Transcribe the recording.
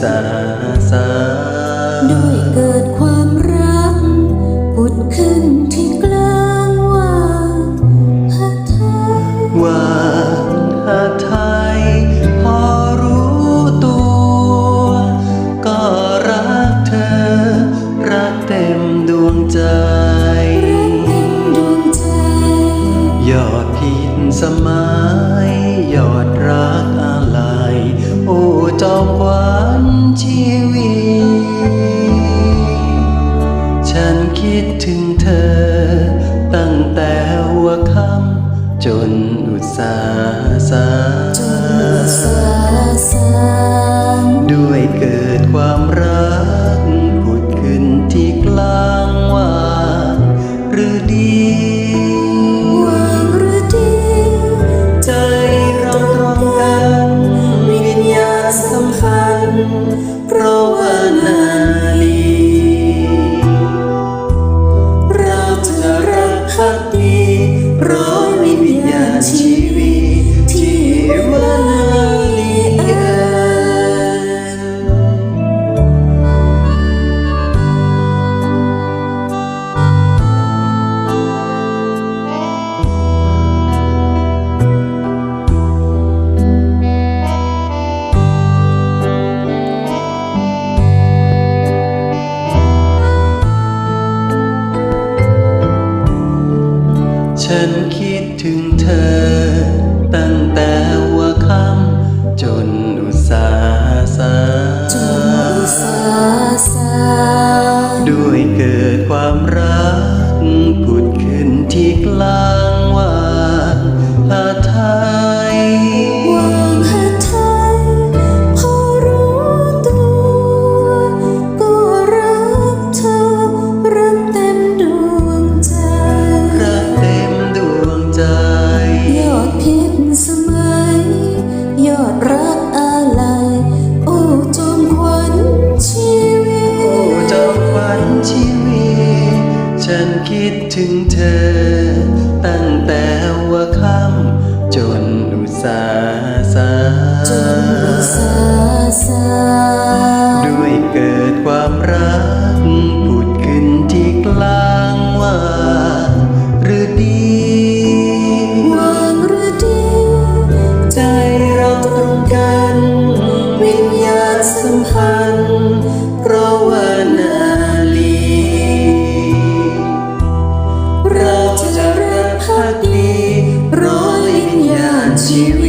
สาห์สาด้วยเกิดความรักผุดขึ้นที่กลางว่างหาไทยว่าหาไทยพอรู้ตัว ก็รักเธอ รักเต็มดวงใจรักเต็มดวงใจยอดพินสมัย คิดถึงเธอ ตั้งแต่หัวค่ำจนอุตสาห์สาจนอุสาสาด้วยเกิดความรักผุดขึ้นที่กลางว่างหรือดีใจเราตรงกันวิญญาณสัมพันธ์เพราะว่านา ฉันคิดถึงเธอ ตั้งแต่หัวค่ำจนอุตสาสาด้วยเกิดความรักผุดขึ้นที่กล้า ทีวีฉันคิดถึงเธอ ตั้งแต่ว่าค่ำจนอุตสาสาด้วยเกิดความรักผุด ร้อยวิญญาณชีวิต